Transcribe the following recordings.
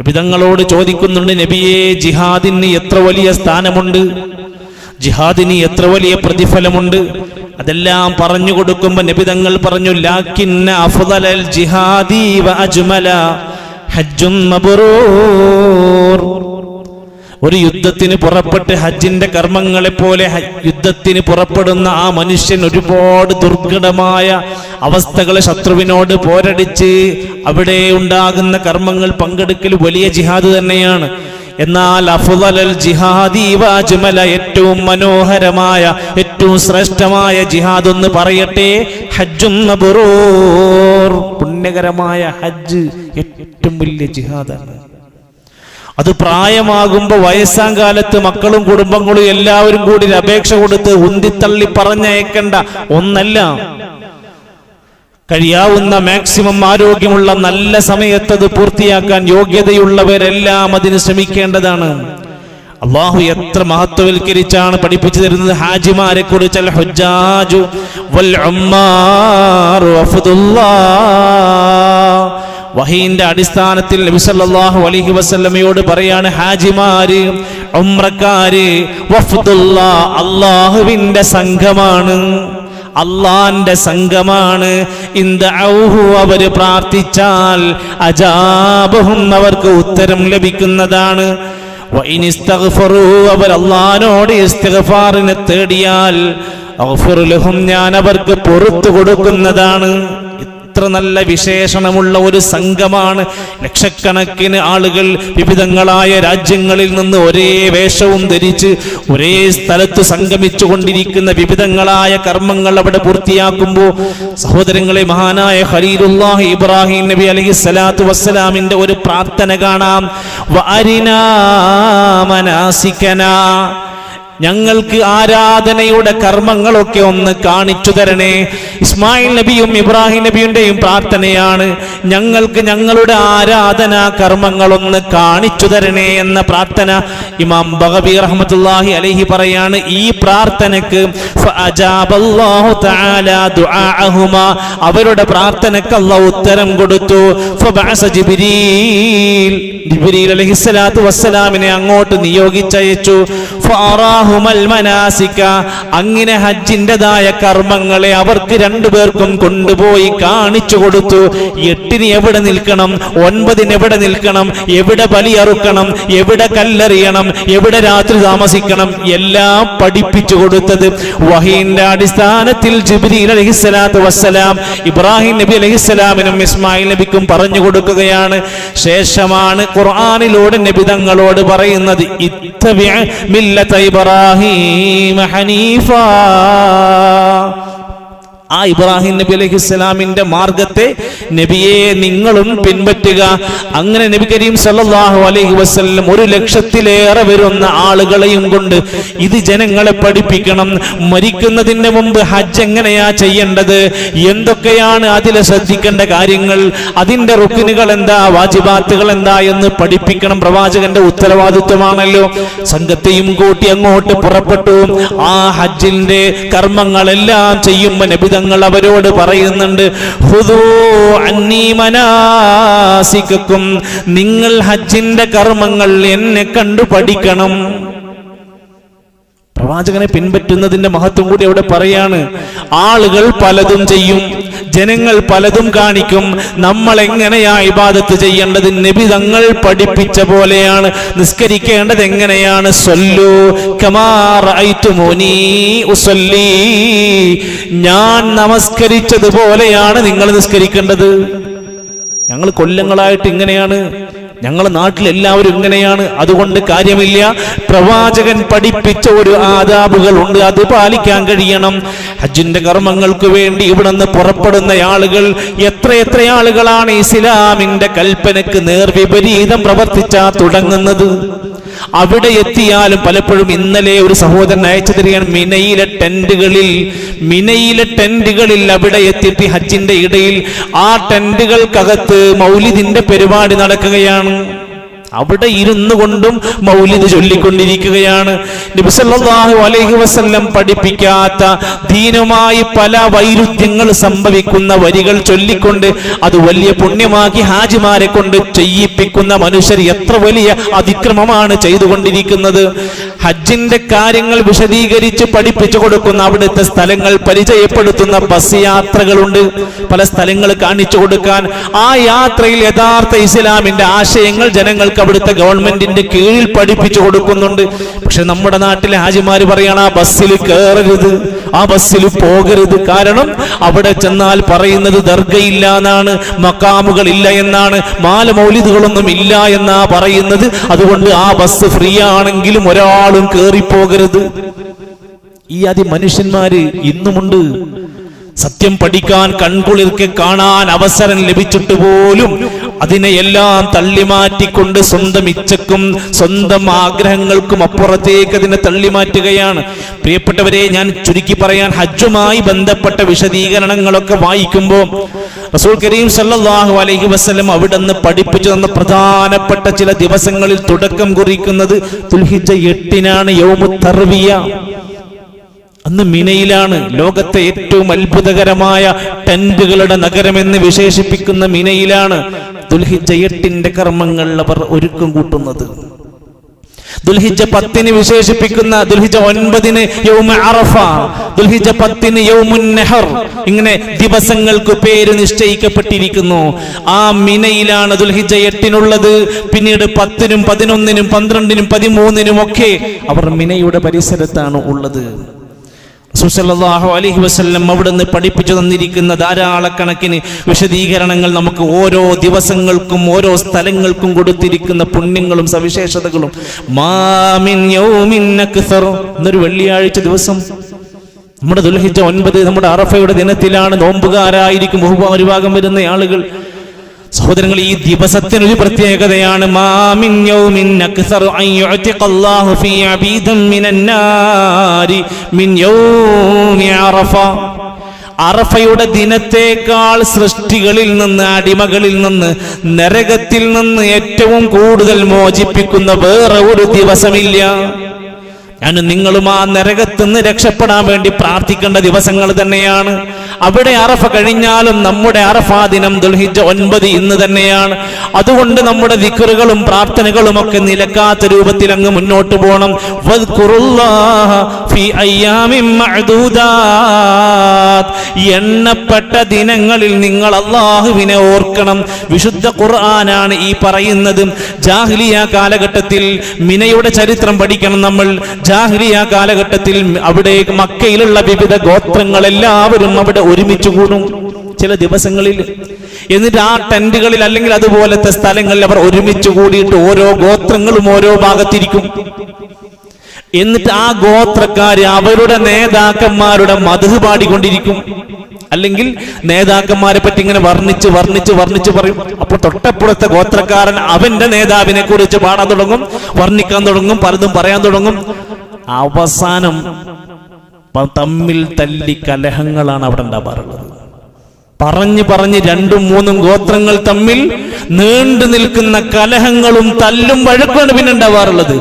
നബിതങ്ങളോട് ചോദിക്കുന്നുണ്ട് നബിയെ ജിഹാദിന് എത്ര വലിയ സ്ഥാനമുണ്ട്? ജിഹാദിന് എത്ര വലിയ പ്രതിഫലമുണ്ട്? അതെല്ലാം പറഞ്ഞു കൊടുക്കുമ്പോ നബിതങ്ങൾ പറഞ്ഞു ലാക്കിന്ന അഫ്ദലൽ ജിഹാദി വ അജ്മല ഹജ്ജും മബ്റൂർ. ഒരു യുദ്ധത്തിന് പുറപ്പെട്ട് ഹജ്ജിന്റെ കർമ്മങ്ങളെ പോലെ യുദ്ധത്തിന് പുറപ്പെടുന്ന ആ മനുഷ്യൻ ഒരുപാട് ദുർഘടമായ അവസ്ഥകളെ ശത്രുവിനോട് പോരടിച്ച് അവിടെ ഉണ്ടാകുന്ന കർമ്മങ്ങൾ പങ്കെടുക്കൽ വലിയ ജിഹാദ് തന്നെയാണ്. എന്നാൽ അഫുദൽ ജിഹാദി ഏറ്റവും മനോഹരമായ ഏറ്റവും ശ്രേഷ്ഠമായ ജിഹാദ് എന്ന് പറയട്ടെ ഹജ്ജും പുണ്യകരമായ ഹജ്ജ് ഏറ്റവും വലിയ ജിഹാദാണ്. അത് പ്രായമാകുമ്പോൾ വയസ്സാം കാലത്ത് മക്കളും കുടുംബങ്ങളും എല്ലാവരും കൂടി അപേക്ഷ കൊടുത്ത് ഉന്തിത്തള്ളി പറഞ്ഞയക്കേണ്ട. ഒന്നല്ല. കഴിയാവുന്ന മാക്സിമം ആരോഗ്യമുള്ള നല്ല സമയത്തത് പൂർത്തിയാക്കാൻ യോഗ്യതയുള്ളവരെല്ലാം അതിന് ശ്രമിക്കേണ്ടതാണ്. അള്ളാഹു എത്ര മഹത്വവൽക്കരിച്ചാണ് പഠിപ്പിച്ചു തരുന്നത്? ഹാജിമാരെ കുറിച്ച് അൽ ഹുജാജു വൽ അഫ്ദുല്ലാ വഹീന്റെ അടിസ്ഥാനത്തിൽ നബിസല്ലാഹു അലഹി വസല്ലമയോട് പറയാണ് ഹാജിമാര് ഉമ്രക്കാര് അള്ളാഹുവിന്റെ സംഘമാണ്. അള്ളാന്റെ സംഘമാണ്. ഔഹു അവർ പ്രാർത്ഥിച്ചാൽ അജാബഹും അവർക്ക് ഉത്തരം ലഭിക്കുന്നതാണ്. അവർ അള്ളഹാനോട് ഇസ്തിഗ്ഫാറിനെ തേടിയാൽ ഞാൻ അവർക്ക് പുറത്തു കൊടുക്കുന്നതാണ്. ഇത്ര നല്ല വിശേഷണമുള്ള ഒരു സംഘമാണ്. ലക്ഷക്കണക്കിന് ആളുകൾ വിവിധങ്ങളായ രാജ്യങ്ങളിൽ നിന്ന് ഒരേ വേഷവും ധരിച്ച് ഒരേ സ്ഥലത്ത് സംഗമിച്ചു കൊണ്ടിരിക്കുന്ന വിവിധങ്ങളായ കർമ്മങ്ങൾ അവിടെ പൂർത്തിയാക്കുമ്പോൾ സഹോദരങ്ങളെ മഹാനായ ഖലീലുല്ലാഹി ഇബ്രാഹിം നബി അലഹി സ്വലാത്തു വസ്സലാമിന്റെ ഒരു പ്രാർത്ഥന കാണാം. വഅരിനാ മനാസിക്കനാ ഞങ്ങൾക്ക് ആരാധനയുടെ കർമ്മങ്ങളൊക്കെ ഒന്ന് കാണിച്ചു തരണേ. ഇസ്മായിൽ നബിയും ഇബ്രാഹിം നബിയുടെയും പ്രാർത്ഥനയാണ്. ഞങ്ങൾക്ക് ഞങ്ങളുടെ ആരാധനാ കർമ്മങ്ങളൊന്ന് കാണിച്ചു തരണേ എന്ന പ്രാർത്ഥന ഇമാം ബഹബി റഹ്മത്തുള്ളാഹി അലഹി പറയാണ്. ഈ പ്രാർത്ഥനക്ക് അവരുടെ പ്രാർത്ഥനക്ക് അല്ല ഉത്തരം കൊടുത്തു. ജിബ്രീൽ. ജിബ്രീൽ വസ്സലാമിനെ അങ്ങോട്ട് നിയോഗിച്ചയച്ചു. അങ്ങനെ ഹജ്ജിന്റെതായ കർമ്മങ്ങളെ അവർക്ക് രണ്ടുപേർക്കും കൊണ്ടുപോയി കാണിച്ചു കൊടുത്തു. എട്ടിന് എവിടെ നിൽക്കണം? ഒൻപതിന് എവിടെ നിൽക്കണം? എവിടെ ബലിയറുക്കണം എവിടെ കല്ലെറിയണം? എവിടെ രാത്രി താമസിക്കണം? എല്ലാം പഠിപ്പിച്ചു കൊടുത്തത് വഹീന്റെ അടിസ്ഥാനത്തിൽ ജിബ്രീൽ അലഹിസ്സലാത്തു വസ്സലാം. ഇബ്രാഹിം നബി അലഹിസ്സലാമിനും ഇസ്മായിൽ നബിക്കും പറഞ്ഞു കൊടുക്കുകയാണ്. ശേഷമാണ് ഖുർആാനിലൂടെ നബി തങ്ങളോട് പറയുന്നത് ഇത്തബിഅ ملة إبراهيم حنيفاً. ആ ഇബ്രാഹിം നബി അലൈഹി ഇസ്ലാമിന്റെ മാർഗത്തെ നബിയെ നിങ്ങളും പിൻപറ്റുക. അങ്ങനെ നബി കരീം സല്ലാഹു അലൈഹി വസല്ലം ഒരു ലക്ഷത്തിലേറെ വരുന്ന ആളുകളെയും കൊണ്ട് ഇത് ജനങ്ങളെ പഠിപ്പിക്കണം. മരിക്കുന്നതിന് മുമ്പ് ഹജ്ജ് എങ്ങനെയാ ചെയ്യേണ്ടത്? എന്തൊക്കെയാണ് അതിൽ ശ്രദ്ധിക്കേണ്ട കാര്യങ്ങൾ? അതിന്റെ റുക്കിനുകൾ എന്താ? വാജിബാത്തുകൾ എന്താ? എന്ന് പഠിപ്പിക്കണം. പ്രവാചകന്റെ ഉത്തരവാദിത്വമാണല്ലോ. സംഘത്തെയും കൂട്ടി അങ്ങോട്ട് പുറപ്പെട്ടു. ആ ഹജ്ജിന്റെ കർമ്മങ്ങളെല്ലാം ചെയ്യുമ്പോ നബിതങ്ങൾ അവരോട് പറയുന്നുണ്ട്. നിങ്ങൾ ഹജ്ജിന്റെ കർമ്മങ്ങൾ എന്നെ കണ്ടു പഠിക്കണം. പ്രവാചകനെ പിൻപറ്റുന്നതിന്റെ മഹത്വം കൂടി അവിടെ പറയാണ്. ആളുകൾ പലതും ചെയ്യും ജനങ്ങൾ പലതും കാണിക്കും. നമ്മൾ എങ്ങനെയാ ഇബാദത്ത് ചെയ്യേണ്ടത്? നബി തങ്ങൾ പഠിപ്പിച്ച പോലെയാണ്. നിസ്കരിക്കേണ്ടത് എങ്ങനെയാണ്? ഞാൻ നമസ്കരിച്ചതുപോലെയാണ് നിങ്ങൾ നിസ്കരിക്കേണ്ടത്. ഞങ്ങൾ കൊല്ലങ്ങളായിട്ട് ഇങ്ങനെയാണ്. ഞങ്ങളെ നാട്ടിൽ എല്ലാവരും ഇങ്ങനെയാണ്. അതുകൊണ്ട് കാര്യമില്ല. പ്രവാചകൻ പഠിപ്പിച്ച ഒരു ആദാബുകൾ ഉണ്ട് അത് പാലിക്കാൻ കഴിയണം. ഹജ്ജിന്റെ കർമ്മങ്ങൾക്ക് വേണ്ടി ഇവിടെ നിന്ന് പുറപ്പെടുന്ന ആളുകൾ എത്ര എത്ര ആളുകളാണ് ഇസ്ലാമിന്റെ കൽപ്പനക്ക് നേർവിപരീതം പ്രവർത്തിച്ചാ തുടങ്ങുന്നത്? അവിടെ എത്തിയാലും പലപ്പോഴും ഇന്നലെ ഒരു സഹോദരൻ അയച്ചു തരികയാണ് മിനയിലെ ടെന്റുകളിൽ മിനയിലെ ടെന്റുകളിൽ അവിടെ എത്തിയിട്ട് ഹജ്ജിന്റെ ഇടയിൽ ആ ടെന്റുകൾക്കകത്ത് മൗലിദിന്റെ പരിപാടി നടക്കുകയാണ്. അവിടെ ഇരുന്നു കൊണ്ടും മൗലിദ് ചൊല്ലിക്കൊണ്ടിരിക്കുകയാണ്. നബി സല്ലല്ലാഹു അലൈഹി വസല്ലം പഠിപ്പിക്കാത്ത ദീനുമായി പല വൈരുദ്ധ്യങ്ങൾ സംഭവിക്കുന്ന വരികൾ ചൊല്ലിക്കൊണ്ട് അത് വലിയ പുണ്യമാക്കി ഹാജിമാരെ കൊണ്ട് ചെയ്യിപ്പിക്കുന്ന മനുഷ്യർ എത്ര വലിയ അതിക്രമമാണ് ചെയ്തുകൊണ്ടിരിക്കുന്നത്. ഹജ്ജിന്റെ കാര്യങ്ങൾ വിശദീകരിച്ച് പഠിപ്പിച്ചു കൊടുക്കുന്ന അവിടുത്തെ സ്ഥലങ്ങൾ പരിചയപ്പെടുത്തുന്ന ബസ് യാത്രകളുണ്ട്. പല സ്ഥലങ്ങൾ കാണിച്ചു കൊടുക്കാൻ ആ യാത്രയിൽ യഥാർത്ഥ ഇസ്ലാമിന്റെ ആശയങ്ങൾ ജനങ്ങൾക്ക് അവിടുത്തെ ഗവൺമെന്റിന്റെ കീഴിൽ പഠിപ്പിച്ചു കൊടുക്കുന്നുണ്ട്. പക്ഷെ നമ്മുടെ നാട്ടിലെ ഹാജിമാര് പറയണം ആ ബസ്സിൽ കയറരുത് ആ ബസ്സിൽ പോകരുത്. കാരണം അവിടെ ചെന്നാൽ പറയുന്നത് ദർഗയില്ല എന്നാണ് മക്കാമുകൾ ഇല്ല എന്നാണ് മാലമൗലിദുകളൊന്നും ഇല്ല എന്നാ പറയുന്നത്. അതുകൊണ്ട് ആ ബസ് ഫ്രീ ആണെങ്കിലും ഒരാളും കയറിപ്പോകരുത് ഈ അതി മനുഷ്യന്മാര് ഇന്നുമുണ്ട്. സത്യം പഠിക്കാൻ കൺകുളിർക്കെ കാണാൻ അവസരം ലഭിച്ചിട്ട് പോലും അതിനെയെല്ലാം തള്ളിമാറ്റിക്കൊണ്ട് സ്വന്തം ഇച്ഛക്കും സ്വന്തം ആഗ്രഹങ്ങൾക്കും അപ്പുറത്തേക്ക് അതിനെ തള്ളിമാറ്റുകയാണ് പ്രിയപ്പെട്ടവരെ ഞാൻ ചുരുക്കി പറയാൻ ഹജ്ജുമായി ബന്ധപ്പെട്ട വിശദീകരണങ്ങളൊക്കെ വായിക്കുമ്പോൾ റസൂൽ കരീം സല്ലല്ലാഹു അലൈഹി വസല്ലം അവിടുന്ന് പഠിപ്പിച്ചു തന്ന പ്രധാനപ്പെട്ട ചില ദിവസങ്ങളിൽ തുടക്കം കുറിക്കുന്നത് തുൽഹിജ എട്ടിനാണ് യൗമു തർവിയ അന്ന് മിനയിലാണ് ലോകത്തെ ഏറ്റവും അത്ഭുതകരമായ ടെന്റുകളുടെ നഗരമെന്ന് വിശേഷിപ്പിക്കുന്ന മിനയിലാണ് ദുൽഹിജ കർമ്മങ്ങൾ അവർ ഒരുക്കം കൂട്ടുന്നത്. ദുൽഹിജ പത്തിന് വിശേഷിപ്പിക്കുന്ന ദുൽഹിജ ഒൻപതിന് യൗമ അറഫ ദുൽഹിജ പത്തിന് യൗമുൻ നെഹർ ഇങ്ങനെ ദിവസങ്ങൾക്ക് പേര് നിശ്ചയിക്കപ്പെട്ടിരിക്കുന്നു. ആ മിനയിലാണ് ദുൽഹിജ എട്ടിനുള്ളത്. പിന്നീട് പത്തിനും പതിനൊന്നിനും പന്ത്രണ്ടിനും പതിമൂന്നിനും ഒക്കെ അവർ മിനയുടെ പരിസരത്താണ് ഉള്ളത്. സുസല്ലാഹു അലഹി വസ്ല്ലം അവിടുന്ന് പഠിപ്പിച്ചു തന്നിരിക്കുന്ന ധാരാളക്കണക്കിന് വിശദീകരണങ്ങൾ നമുക്ക് ഓരോ ദിവസങ്ങൾക്കും ഓരോ സ്ഥലങ്ങൾക്കും കൊടുത്തിരിക്കുന്ന പുണ്യങ്ങളും സവിശേഷതകളും. മാമിൻ എന്നൊരു വെള്ളിയാഴ്ച ദിവസം. നമ്മുടെ ദുൽഹിജ ഒൻപത് നമ്മുടെ അറഫയുടെ ദിനത്തിലാണ് നോമ്പുകാരായിരിക്കും. ബഹുഭൂരിഭാഗം വരുന്ന ആളുകൾ. സഹോദരങ്ങൾ ഈ ദിവസത്തിന് ഒരു പ്രത്യേകതയാണ് അറഫയുടെ ദിനത്തേക്കാൾ സൃഷ്ടികളിൽ നിന്ന് അടിമകളിൽ നിന്ന് നരകത്തിൽ നിന്ന് ഏറ്റവും കൂടുതൽ മോചിപ്പിക്കുന്ന വേറെ ഒരു ദിവസമില്ല. ഞാൻ നിങ്ങളും ആ നരകത്തിൽ നിന്ന് രക്ഷപ്പെടാൻ വേണ്ടി പ്രാർത്ഥിക്കേണ്ട ദിവസങ്ങൾ തന്നെയാണ്. അവിടെ അറഫ കഴിഞ്ഞാലും നമ്മുടെ അറഫാ ദിനം ദുൽഹിജ ഒൻപത് ഇന്ന് തന്നെയാണ്. അതുകൊണ്ട് നമ്മുടെ ദിക്കറുകളും പ്രാർത്ഥനകളും ഒക്കെ നിലക്കാത്ത രൂപത്തിൽ അങ്ങ് മുന്നോട്ട് പോകണം. എണ്ണപ്പെട്ട ദിനങ്ങളിൽ നിങ്ങൾ അള്ളാഹുവിനെ ഓർക്കണം. വിശുദ്ധ ഖുർആനാണ് ഈ പറയുന്നത്. ജാഹ്ലിയ കാലഘട്ടത്തിൽ മിനയുടെ ചരിത്രം പഠിക്കണം നമ്മൾ. ജാഹ്ലിയ കാലഘട്ടത്തിൽ അവിടെ മക്കയിലുള്ള വിവിധ ഗോത്രങ്ങൾ എല്ലാവരും അവിടെ ഒരുമിച്ച് കൂടും ചില ദിവസങ്ങളിൽ. എന്നിട്ട് ആ ടെന്റുകളിൽ അല്ലെങ്കിൽ അതുപോലത്തെ സ്ഥലങ്ങളിൽ അവർ ഒരുമിച്ച് കൂടിയിട്ട് ഓരോ ഗോത്രങ്ങളും ഓരോ ഭാഗത്തിരിക്കും. എന്നിട്ട് ആ ഗോത്രക്കാര് അവരുടെ നേതാക്കന്മാരുടെ മധു പാടിക്കൊണ്ടിരിക്കും. അല്ലെങ്കിൽ നേതാക്കന്മാരെ പറ്റി ഇങ്ങനെ വർണിച്ച് വർണിച്ച് വർണിച്ച് പറയും. അപ്പൊ തൊട്ടപ്പുറത്തെ ഗോത്രക്കാരൻ അവന്റെ നേതാവിനെ കുറിച്ച് പാടാൻ തുടങ്ങും വർണിക്കാൻ തുടങ്ങും പലതും പറയാൻ തുടങ്ങും. അവസാനം തമ്മിൽ തല്ലി കലഹങ്ങളാണ് അവിടെ ഉണ്ടാവാറുള്ളത്. പറഞ്ഞു പറഞ്ഞ് രണ്ടും മൂന്നും ഗോത്രങ്ങൾ തമ്മിൽ നീണ്ടു നിൽക്കുന്ന കലഹങ്ങളും തല്ലും വഴക്കുമാണ് പിന്നെ ഉണ്ടാവാറുള്ളത്.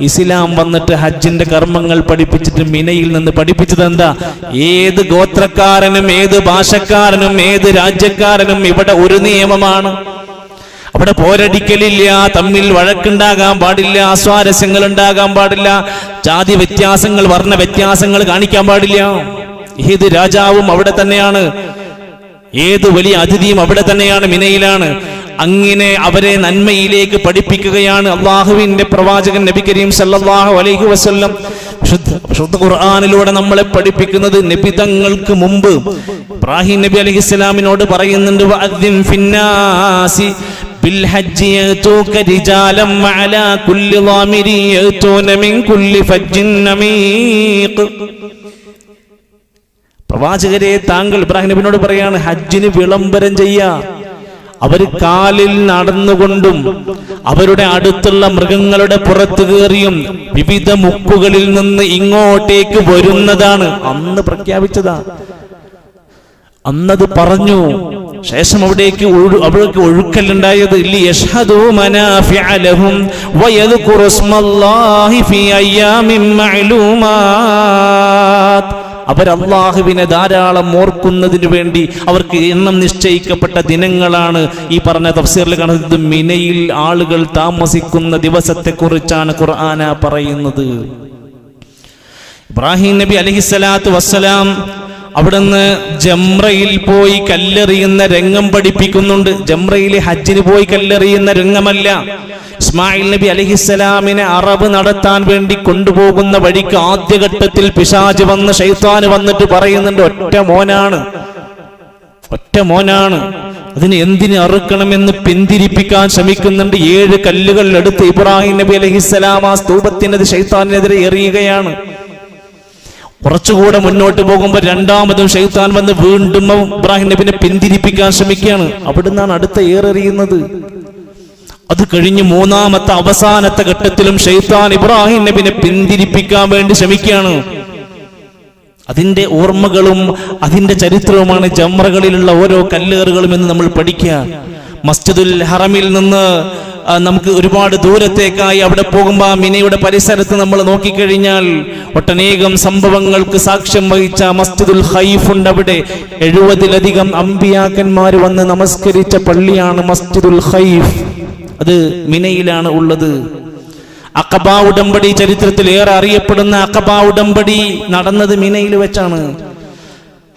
ഇസ്ലാം വന്നിട്ട് ഹജ്ജിന്റെ കർമ്മങ്ങൾ പഠിപ്പിച്ചിട്ട് മിനയിൽ നിന്ന് പഠിപ്പിച്ചത് എന്താ? ഏത് ഗോത്രക്കാരനും ഏത് ഭാഷക്കാരനും ഏത് രാജ്യക്കാരനും ഇവിടെ ഒരു നിയമമാണ്. അവിടെ പോരടിക്കലില്ല തമ്മിൽ വഴക്കുണ്ടാകാൻ പാടില്ല സ്വാരസ്യങ്ങൾ ഉണ്ടാകാൻ പാടില്ല ജാതി വ്യത്യാസങ്ങൾ വർണ വ്യത്യാസങ്ങൾ കാണിക്കാൻ പാടില്ല. ഏത് രാജാവും അവിടെ തന്നെയാണ്. ഏത് വലിയ അതിഥിയും അവിടെ തന്നെയാണ് മിനയിലാണ്. അങ്ങനെ അവരെ നന്മയിലേക്ക് പഠിപ്പിക്കുകയാണ് അള്ളാഹുവിന്റെ പ്രവാചകൻ നബി കരീം സല്ലല്ലാഹു അലൈഹി വസല്ലം. ശുദ്ധ ഖുർആനിലൂടെ നമ്മളെ പഠിപ്പിക്കുന്നത് നബിതങ്ങൾക്ക് മുമ്പ്. ഇബ്രാഹിം നബി അലൈഹി ഇസ്ലാമിനോട് പറയുന്നുണ്ട് بالحج يأتوك رجالا وعلى كل ضامر يأتون من كل فج عميق പ്രവാചകരെ താങ്കൾ ഇബ്രാഹിം നബിനോട് പറയാണ് ഹജ്ജിന് വിളംബരം ചെയ്യാ അവര് കാലിൽ നടന്നുകൊണ്ടും അവരുടെ അടുത്തുള്ള മൃഗങ്ങളുടെ പുറത്തു കയറിയും വിവിധ മുക്കുകളിൽ നിന്ന് ഇങ്ങോട്ടേക്ക് വരുന്നതാണ് അന്ന് പ്രഖ്യാപിച്ചതാ അന്നത് പറഞ്ഞു ശേഷം അവിടേക്ക് അവിടേക്ക് ഒഴുക്കലുണ്ടായത് അവരല്ലാഹുവിനെ ധാരാളം ഓർക്കുന്നതിന് വേണ്ടി അവർക്ക് എണ്ണം നിശ്ചയിക്കപ്പെട്ട ദിനങ്ങളാണ് ഈ പറഞ്ഞ തഫ്സീറിൽ കാണുന്നത്. മിനയിൽ ആളുകൾ താമസിക്കുന്ന ദിവസത്തെക്കുറിച്ചാണ് ഖുർആന പറയുന്നത്. ഇബ്രാഹിം നബി അലഹിസ്സലാത്തു വസ്സലാം അവിടുന്ന് ജംറയിൽ പോയി കല്ലെറിയുന്ന രംഗം പഠിപ്പിക്കുന്നുണ്ട്. ജംറയിൽ ഹജ്ജിന് പോയി കല്ലെറിയുന്ന രംഗമല്ല. ഇസ്മായിൽ നബി അലഹിസ്സലാമിനെ അറബ് നടത്താൻ വേണ്ടി കൊണ്ടുപോകുന്ന വഴിക്ക് ആദ്യഘട്ടത്തിൽ പിശാജ് വന്ന് ഷെയ്ത്താന് വന്നിട്ട് പറയുന്നുണ്ട് ഒറ്റ മോനാണ്. ഒറ്റ മോനാണ്. അതിന് എന്തിനെ അറുക്കണമെന്ന് പിന്തിരിപ്പിക്കാൻ ശ്രമിക്കുന്നുണ്ട്. ഏഴ് കല്ലുകൾ എടുത്ത് ഇബ്രാഹിം നബി അലഹിസ്സലാം ആ സ്തൂപത്തിനത് ഷെയ്ത്താനെതിരെ എറിയുകയാണ്. കുറച്ചുകൂടെ മുന്നോട്ട് പോകുമ്പോൾ രണ്ടാമതും ഷെയ്ത്താൻ വന്ന് വീണ്ടും ഇബ്രാഹിം നബിനെ പിന്തിരിപ്പിക്കാൻ ശ്രമിക്കുകയാണ്. അവിടുന്നാണ് അടുത്ത ഏറെറിയുന്നത്. അത് കഴിഞ്ഞ് മൂന്നാമത്തെ അവസാനത്തെ ഘട്ടത്തിലും ഷെയ്ത്താൻ ഇബ്രാഹിം നബിനെ പിന്തിരിപ്പിക്കാൻ വേണ്ടി ശ്രമിക്കുകയാണ്. അതിന്റെ ഓർമ്മകളും അതിന്റെ ചരിത്രവുമാണ് ജമ്രകളിലുള്ള ഓരോ കല്ലേറുകളും എന്ന് നമ്മൾ പഠിക്കുക. മസ്ജിദുൽ ഹറമിൽ നിന്ന് നമുക്ക് ഒരുപാട് ദൂരത്തേക്കായി അവിടെ പോകുമ്പോൾ മിനയുടെ പരിസരത്ത് നമ്മൾ നോക്കിക്കഴിഞ്ഞാൽ ഒട്ടനേകം സംഭവങ്ങൾക്ക് സാക്ഷ്യം വഹിച്ച മസ്ജിദുൽ ഹൈഫ് ഉണ്ട് അവിടെ. എഴുപതിലധികം അമ്പിയാക്കന്മാർ വന്ന് നമസ്കരിച്ച പള്ളിയാണ് മസ്ജിദുൽ ഹൈഫ് അത് മിനയിലാണ് ഉള്ളത്. അക്കബ ഉടമ്പടി ചരിത്രത്തിൽ ഏറെ അറിയപ്പെടുന്ന അക്കബ ഉടമ്പടി നടന്നത് മിനയിൽ വെച്ചാണ്.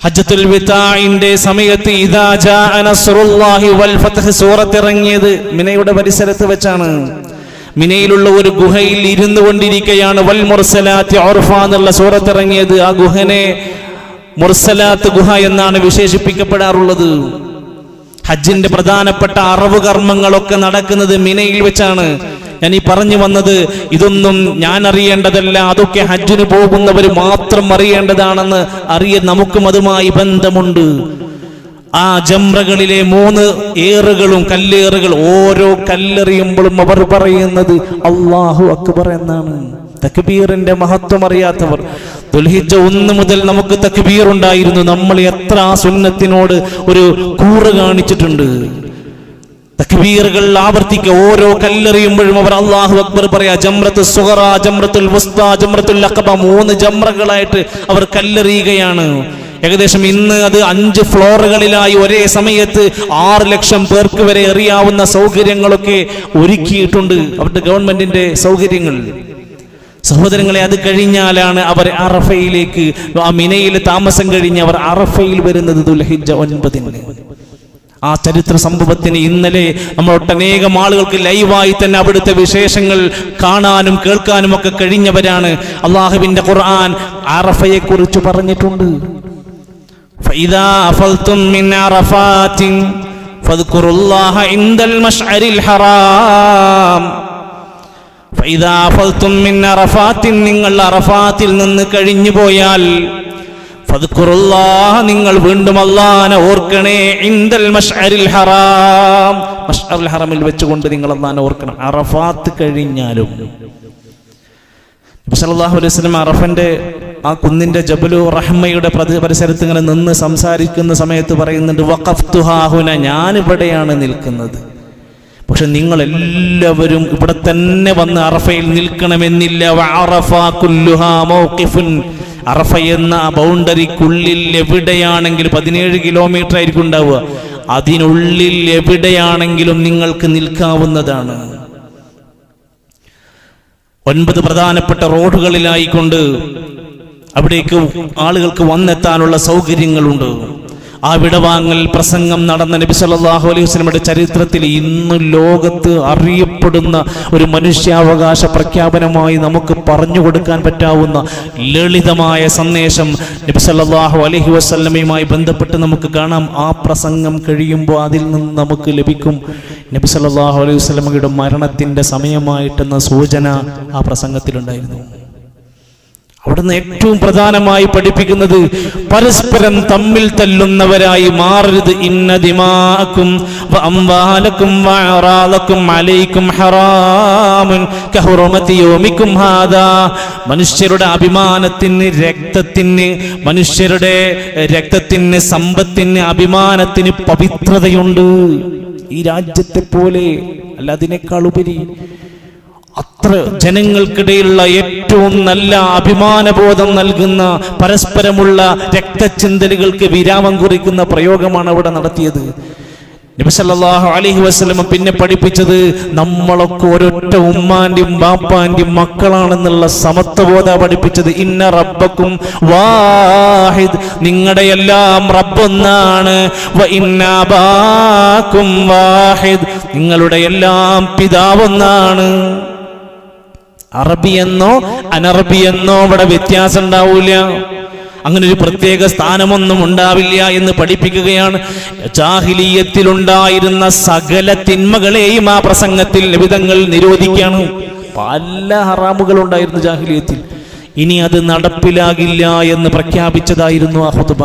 ഹജ്ജത്തുൽ വിതാഇന്റെ സമയത്ത് ഇദാ ജാഅ നസ്റുല്ലാഹി വൽ ഫത്ഹ് സൂറത്ത് ഇറങ്ങിയത് മിനയുടെ പരിസരത്ത് വെച്ചാണ്. മിനയിലുള്ള ഒരു ഗുഹയിൽ ഇരുന്നു കൊണ്ടിരിക്കുകയാണ് വൽ മുർസലാത്തി ഉർഫാ എന്നുള്ള സൂറത്ത് ഇറങ്ങിയത് ആ ഗുഹനെ മുർസലാത്ത് ഗുഹ എന്നാണ് വിശേഷിപ്പിക്കപ്പെടാറുള്ളത്. ഹജ്ജിന്റെ പ്രധാനപ്പെട്ട അറവ് കർമ്മങ്ങളൊക്കെ നടക്കുന്നത് മിനയിൽ വെച്ചാണ്. ഞാൻ ഈ പറഞ്ഞു വന്നത് ഇതൊന്നും ഞാൻ അറിയേണ്ടതല്ല അതൊക്കെ ഹജ്ജിന് പോകുന്നവർ മാത്രം അറിയേണ്ടതാണെന്ന് അറിയ നമുക്കും അതുമായി ബന്ധമുണ്ട്. ആ ജംറകളിലെ മൂന്ന് ഏറുകളും കല്ലേറുകൾ ഓരോ കല്ലെറിയുമ്പോഴും അവർ പറയുന്നത് അള്ളാഹു അക്ബർ എന്നാണ്. തക്ബീറിന്റെ മഹത്വം അറിയാത്തവർ. ദുൽഹിജ ഒന്ന് മുതൽ നമുക്ക് തക്ബീർ ഉണ്ടായിരുന്നു. നമ്മൾ എത്ര ആ സുന്നത്തിനോട് ഒരു കൂറ് കാണിച്ചിട്ടുണ്ട്. തക്ബീറുകൾ ആവർത്തിക്ക ഓരോ കല്ലെറിയുമ്പോഴും അവർ അള്ളാഹു അക്ബർ പറയാ ജമ്രത്ത് സുഹറ ജമ്രത്തുൽ വസ്ത ജമ്രത്തുൽ അക്കബ മൂന്ന് ജമ്രകളായിട്ട് അവർ കല്ലെറിയുകയാണ്. ഏകദേശം ഇന്ന് അത് അഞ്ച് ഫ്ലോറുകളിലായി ഒരേ സമയത്ത് ആറ് ലക്ഷം പേർക്ക് വരെ എറിയാവുന്ന സൗകര്യങ്ങളൊക്കെ ഒരുക്കിയിട്ടുണ്ട് അവരുടെ ഗവൺമെന്റിന്റെ സൗകര്യങ്ങൾ. സഹോദരങ്ങളെ അത് കഴിഞ്ഞാലാണ് അവർ അറഫയിലേക്ക് ആ മിനയിൽ താമസം കഴിഞ്ഞ് അവർ അറഫയിൽ വരുന്നത് ദുൽഹിജ ഒൻപതിന്. ആ ചരിത്ര സംഭവത്തിന് ഇന്നലെ നമ്മൾ ഒട്ടനേകം ആളുകൾക്ക് ലൈവായി തന്നെ അവിടുത്തെ വിശേഷങ്ങൾ കാണാനും കേൾക്കാനും ഒക്കെ കഴിഞ്ഞവരാണ്. അള്ളാഹുവിന്റെ ഖുർആൻ അറഫയെ കുറിച്ച് പറഞ്ഞിട്ടുണ്ട് നിങ്ങൾ അറഫാത്തിൽ നിന്ന് കഴിഞ്ഞു പോയാൽ നിങ്ങൾ വീണ്ടും അള്ളാനെ ഓർക്കണേ. ഇൻദൽ മഷ്അരിൽ ഹറാം. മഷ്അറിൽ ഹറമിൽ വെച്ചുകൊണ്ട് നിങ്ങൾ അള്ളാനെ ഓർക്കണം. അറഫാത്ത് കഴിഞ്ഞാലും. നബി സല്ലല്ലാഹു അലൈഹി വസല്ലം അറഫന്റെ ആ കുന്നിന്റെ ജബലു റഹ്മയുടെ പരിസരത്ത് ഇങ്ങനെ നിന്ന് സംസാരിക്കുന്ന സമയത്ത് പറയുന്നുണ്ട് വഖഫ്തുഹാഹുന ഞാൻ ഇവിടെയാണ് നിൽക്കുന്നത്. പക്ഷെ നിങ്ങൾ എല്ലാവരും ഇവിടെ തന്നെ വന്ന് അറഫയിൽ നിൽക്കണമെന്നില്ല. അറഫ എന്ന ബൗണ്ടറിക്കുള്ളിൽ എവിടെയാണെങ്കിലും പതിനേഴ് കിലോമീറ്റർ ആയിരിക്കും ഉണ്ടാവുക. അതിനുള്ളിൽ എവിടെയാണെങ്കിലും നിങ്ങൾക്ക് നിൽക്കാവുന്നതാണ്. ഒൻപത് പ്രധാനപ്പെട്ട റോഡുകളിലായിക്കൊണ്ട് അവിടേക്ക് ആളുകൾക്ക് വന്നെത്താനുള്ള സൗകര്യങ്ങളുണ്ട്. ആ വിടവാങ്ങൽ പ്രസംഗം നടന്ന നബി സല്ലാഹു അലൈഹി വസല്ലമയുടെ ചരിത്രത്തിൽ ഇന്ന് ലോകത്ത് അറിയപ്പെടുന്ന ഒരു മനുഷ്യാവകാശ പ്രഖ്യാപനമായി നമുക്ക് പറഞ്ഞു കൊടുക്കാൻ പറ്റാവുന്ന ലളിതമായ സന്ദേശം നബി സല്ലാഹു അലഹി വസ്ലമയുമായി ബന്ധപ്പെട്ട് നമുക്ക് കാണാം. ആ പ്രസംഗം കഴിയുമ്പോൾ അതിൽ നിന്ന് നമുക്ക് ലഭിക്കും. നബി സല്ലാഹു അലൈഹി വസ്ലമയുടെ മരണത്തിന്റെ സമയമായിട്ടെന്ന സൂചന ആ പ്രസംഗത്തിലുണ്ടായിരുന്നു. അവിടുന്ന് ഏറ്റവും പ്രധാനമായി പഠിപ്പിക്കുന്നത് പരസ്പരം തമ്മിൽ തല്ലുന്നവരായി മാറരുത്. ഇന്ന ദിമാക്കും വ അംവാലക്കും വ അറാലക്കും അലൈക്കും ഹറാമുൻ കഹുറമത്തി യോമിക്കും ഹാദാ. മനുഷ്യരുടെ അഭിമാനത്തിന് രക്തത്തിന് മനുഷ്യരുടെ രക്തത്തിന് സമ്പത്തിന് അഭിമാനത്തിന് പവിത്രതയുണ്ട്. ഈ രാജ്യത്തെ പോലെ അല്ല അതിനേക്കാൾ ഉപരി അത്ര ജനങ്ങൾക്കിടയിലുള്ള ഏറ്റവും നല്ല അഭിമാനബോധം നൽകുന്ന പരസ്പരമുള്ള രക്തചിന്തലുകൾക്ക് വിരാമം കുറിക്കുന്ന പ്രയോഗമാണ് അവിടെ നടത്തിയത്. നബിസല്ലാഹു അലഹി വസ്ലമ പിന്നെ പഠിപ്പിച്ചത് നമ്മളൊക്കെ ഒരൊറ്റ ഉമ്മാന്റെയും ബാപ്പാന്റെയും മക്കളാണെന്നുള്ള സമത്വബോധ പഠിപ്പിച്ചത്. ഇന്ന റബ്ബക്കും വാഹിദ് നിങ്ങളുടെ എല്ലാം റബ്ബൊന്നാണ്. വാഹിദ് നിങ്ങളുടെ എല്ലാം പിതാവൊന്നാണ്. അറബി എന്നോ അനറബി എന്നോ ഇവിടെ വ്യത്യാസം ഉണ്ടാവൂല അങ്ങനെ ഒരു പ്രത്യേക സ്ഥാനമൊന്നും ഉണ്ടാവില്ല എന്ന് പഠിപ്പിക്കുകയാണ്. ജാഹിലീയത്തിലുണ്ടായിരുന്ന സകല തിന്മകളെയും ആ പ്രസംഗത്തിൽ ലഭിതങ്ങൾ നിരോധിക്കുകയാണ്. പല ഹറാമുകൾ ഉണ്ടായിരുന്നു ജാഹിലീയത്തിൽ. ഇനി അത് നടപ്പിലാകില്ല എന്ന് പ്രഖ്യാപിച്ചതായിരുന്നു ആ ഹുതുബ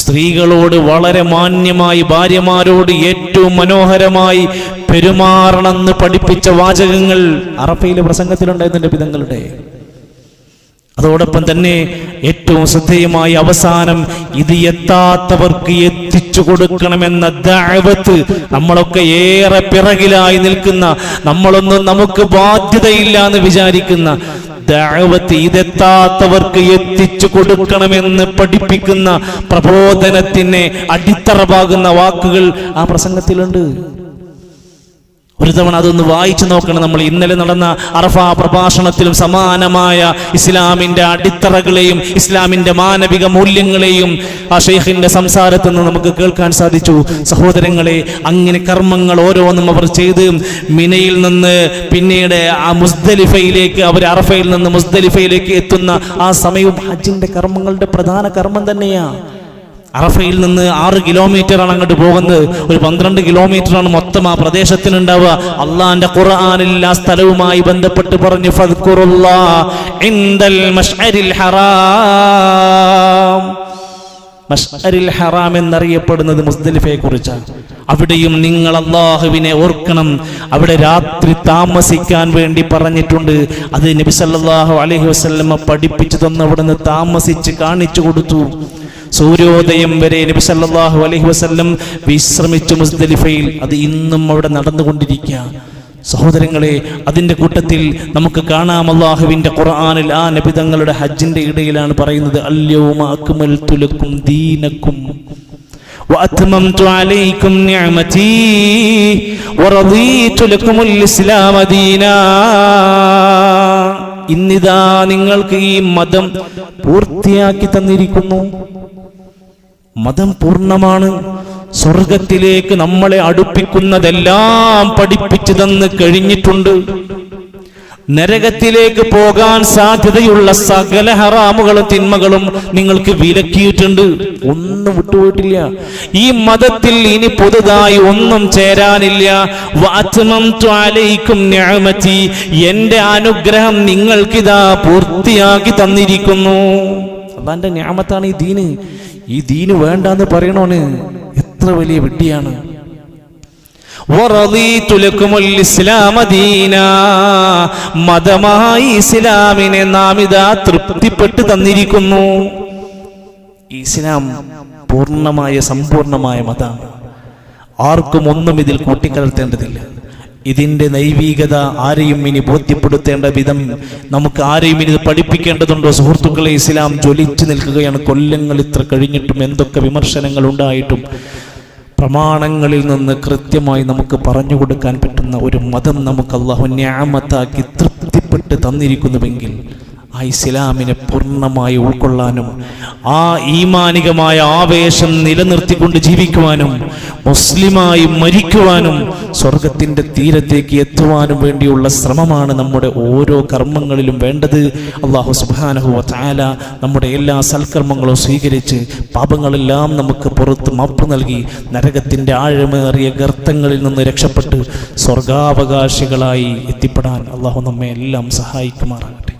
സ്ത്രീകളോട് വളരെ മാന്യമായി ഭാര്യമാരോട് ഏറ്റവും മനോഹരമായി പെരുമാറണമെന്ന് പഠിപ്പിച്ച വാചകങ്ങൾ അറഫയിലെ പ്രസംഗത്തിലുണ്ടായിരുന്നു പിതങ്ങളുടെ. അതോടൊപ്പം തന്നെ ഏറ്റവും ശ്രദ്ധേയമായി അവസാനം ഇത് എത്താത്തവർക്ക് എത്തിച്ചു കൊടുക്കണമെന്ന ദഅവത്ത് നമ്മളൊക്കെ ഏറെ പിറകിലായി നിൽക്കുന്ന നമ്മളൊന്നും നമുക്ക് ബാധ്യതയില്ല എന്ന് വിചാരിക്കുന്ന ദഅവത്ത് ഇതെത്താത്തവർക്ക് എത്തിച്ചു കൊടുക്കണമെന്ന് പഠിപ്പിക്കുന്ന പ്രബോധനത്തിന് അടിത്തറവാകുന്ന വാക്കുകൾ ആ പ്രസംഗത്തിലുണ്ട്. ഒരു തവണ അതൊന്ന് വായിച്ചു നോക്കണം. നമ്മൾ ഇന്നലെ നടന്ന അറഫ പ്രഭാഷണത്തിലും സമാനമായ ഇസ്ലാമിന്റെ അടിത്തറകളെയും ഇസ്ലാമിന്റെ മാനവിക മൂല്യങ്ങളെയും ആ ഷെയ്ഖിന്റെ സംസാരത്തിൽ നിന്ന് നമുക്ക് കേൾക്കാൻ സാധിച്ചു. സഹോദരങ്ങളെ അങ്ങനെ കർമ്മങ്ങൾ ഓരോന്നും അവർ ചെയ്ത് മിനയിൽ നിന്ന് പിന്നീട് ആ മുസ്ദലിഫയിലേക്ക് അവർ അറഫയിൽ നിന്ന് മുസ്ദലിഫയിലേക്ക് എത്തുന്ന ആ സമയവും ഹജ്ജിന്റെ കർമ്മങ്ങളുടെ പ്രധാന കർമ്മം തന്നെയാണ് അറഫയിൽ നിന്ന് ആറ് കിലോമീറ്ററാണ് അങ്ങോട്ട് പോകുന്നത്. ഒരു പന്ത്രണ്ട് കിലോമീറ്ററാണ് മൊത്തം ആ പ്രദേശത്തിനുണ്ടാവുക. അള്ളാന്റെ ഖുർആനിൽ ആ സ്ഥലവുമായി ബന്ധപ്പെട്ട് പറഞ്ഞു ഹറാം. എന്നറിയപ്പെടുന്നത് മുസ്ദലിഫയെ കുറിച്ചാണ്. അവിടെയും നിങ്ങൾ അള്ളാഹുവിനെ ഓർക്കണം. അവിടെ രാത്രി താമസിക്കാൻ വേണ്ടി പറഞ്ഞിട്ടുണ്ട്. അത് നബി അലഹി വസല്ലമ പഠിപ്പിച്ചു തന്നവിടുന്ന് താമസിച്ച് കാണിച്ചു കൊടുത്തു. സൂര്യോദയം വരെ നബി സല്ലല്ലാഹു അലൈഹി വസല്ലം വിശ്രമിച്ചു മുസ്ദലിഫയിൽ അത് ഇന്നും അവിടെ നടന്നുകൊണ്ടിരിക്കുക സഹോദരങ്ങളെ അതിന്റെ കൂട്ടത്തിൽ നമുക്ക് കാണാം അള്ളാഹുവിന്റെ ഖുർആനിൽ ആ നബിതങ്ങളുടെ ഹജ്ജിന്റെ ഇടയിലാണ് പറയുന്നത് അല്യൗമ അക്മൽതു ലക്കും ദീനക്കും وأتممت عليكم نعمتي ورضيت لكم الإسلام دينا ഇന്നിതാ നിങ്ങൾക്ക് ഈ മതം പൂർത്തിയാക്കി തന്നിരിക്കുന്നു മതം പൂർണമാണ്. സ്വർഗത്തിലേക്ക് നമ്മളെ അടുപ്പിക്കുന്നതെല്ലാം പഠിപ്പിച്ചു തന്ന് കഴിഞ്ഞിട്ടുണ്ട്. നരകത്തിലേക്ക് പോകാൻ സാധ്യതയുള്ള സകല ഹറാമുകളും തിന്മകളും നിങ്ങൾക്ക് വിലക്കിയിട്ടുണ്ട്. ഒന്നും വിട്ടുപോയിട്ടില്ല. ഈ മതത്തിൽ ഇനി പുതുതായി ഒന്നും ചേരാനില്ല. എന്റെ അനുഗ്രഹം നിങ്ങൾക്കിതാ പൂർത്തിയാക്കി തന്നിരിക്കുന്നു. അതാന്റെ ഞാമത്താണ് ഈ ദീന്. ഈ ദീന് വേണ്ടെന്ന് പറയണോന് എത്ര വലിയ വിഡ്ഢിയാണ്. മതമായി ഇസ്ലാമിനെ നാം ഇതാ തൃപ്തിപ്പെട്ട് തന്നിരിക്കുന്നു. ഇസ്ലാം പൂർണമായ സമ്പൂർണമായ മതമാണ്. ആർക്കും ഒന്നും ഇതിൽ കൂട്ടിക്കലർത്തേണ്ടതില്ല. ഇതിന്റെ നൈവികത ആരെയും ഇനി ബോധ്യപ്പെടുത്തേണ്ട വിധം നമുക്ക് ആരെയും ഇനി പഠിപ്പിക്കേണ്ടതുണ്ടോ? സുഹൃത്തുക്കളെ ഇസ്ലാം ജ്വലിച്ചു നിൽക്കുകയാണ്. കൊല്ലങ്ങൾ ഇത്ര കഴിഞ്ഞിട്ടും എന്തൊക്കെ വിമർശനങ്ങൾ ഉണ്ടായിട്ടും പ്രമാണങ്ങളിൽ നിന്ന് കൃത്യമായി നമുക്ക് പറഞ്ഞു കൊടുക്കാൻ പറ്റുന്ന ഒരു മതം നമുക്ക് അള്ളാഹു ന്യാമത്താക്കി തൃപ്തിപ്പെട്ട് തന്നിരിക്കുന്നുവെങ്കിൽ ആ ഇസ്ലാമിനെ പൂർണമായി ഉൾക്കൊള്ളാനും ആ ഈമാനികമായ ആവേശം നിലനിർത്തിക്കൊണ്ട് ജീവിക്കുവാനും മുസ്ലിമായി മരിക്കുവാനും സ്വർഗത്തിന്റെ തീരത്തേക്ക് എത്തുവാനും വേണ്ടിയുള്ള ശ്രമമാണ് നമ്മുടെ ഓരോ കർമ്മങ്ങളിലും വേണ്ടത്. അള്ളാഹു സുബാനഹു താല നമ്മുടെ എല്ലാ സൽക്കർമ്മങ്ങളും സ്വീകരിച്ച് പാപങ്ങളെല്ലാം നമുക്ക് പുറത്ത് മാപ്പ് നൽകി നരകത്തിന്റെ ആഴമേറിയ ഗർത്തങ്ങളിൽ നിന്ന് രക്ഷപ്പെട്ട് സ്വർഗാവകാശികളായി എത്തിപ്പെടാൻ അള്ളാഹു നമ്മെ എല്ലാം സഹായിക്കുമാറാകട്ടെ.